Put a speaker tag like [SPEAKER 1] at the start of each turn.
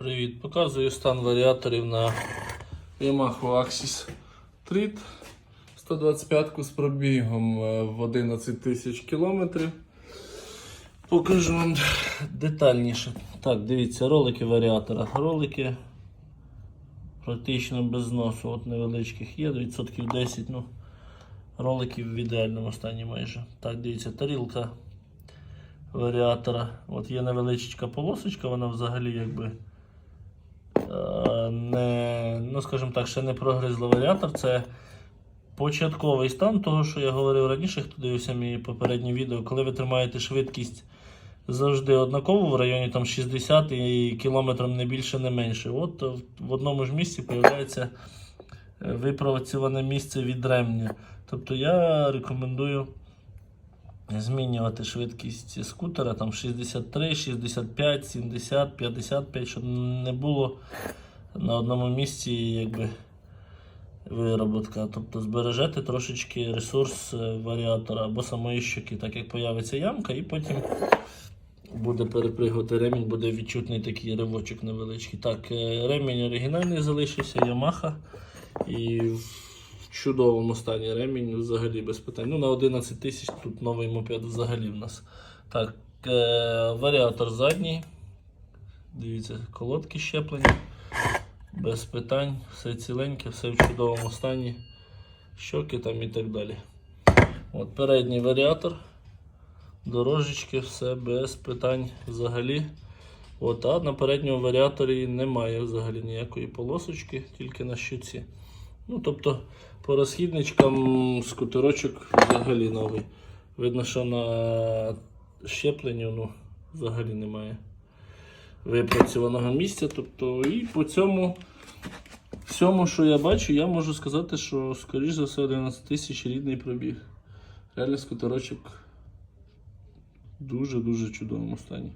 [SPEAKER 1] Привіт! Показую стан варіаторів на Yamaha Axis Treat 125 з пробігом е, в 11 тисяч кілометрів. Покажу вам детальніше. Так, дивіться, ролики варіатора. Ролики практично без зносу. От невеличких є, відсотків 10, ну, роликів в ідеальному стані майже. Так, дивіться, тарілка варіатора. От є невеличка полосочка, вона взагалі якби не, ну скажімо так, ще не прогризла варіатор. Це початковий стан того, що я говорив раніше, хто дивився мої попередні відео, коли ви тримаєте швидкість завжди однакову в районі там 60 і кілометром не більше, не менше. От в- в одному ж місці з'являється випрацьоване місце від ремня. Тобто я рекомендую змінювати швидкість скутера там 63, 65, 70, 55, щоб не було на одному місці якби вироботка. Тобто збережете трошечки ресурс е, варіатора або самої щоки, так як появиться ямка, і потім буде перепригувати ремінь, буде відчутний такий ривочок невеличкий. Так, е, ремінь оригінальний залишився, Yamaha. І чудовому стані ремінь взагалі без питань. Ну, на 11 тисяч тут новий мопед взагалі в нас. Так, е, варіатор задній. Дивіться, колодки щеплені. Без питань, все ціленьке, все в чудовому стані. Щоки там і так далі. От передній варіатор. Дорожечки, все без питань взагалі. От, а на передньому варіаторі немає взагалі ніякої полосочки, тільки на щуці. Ну, тобто, по розхідничкам скутерочок взагалі новий. Видно, що на щепленню ну, взагалі немає випрацьованого місця. Тобто, і по цьому всьому, що я бачу, я можу сказати, що, скоріш за все, 11 тисяч рідний пробіг. Реально скутерочок дуже-дуже чудовому стані.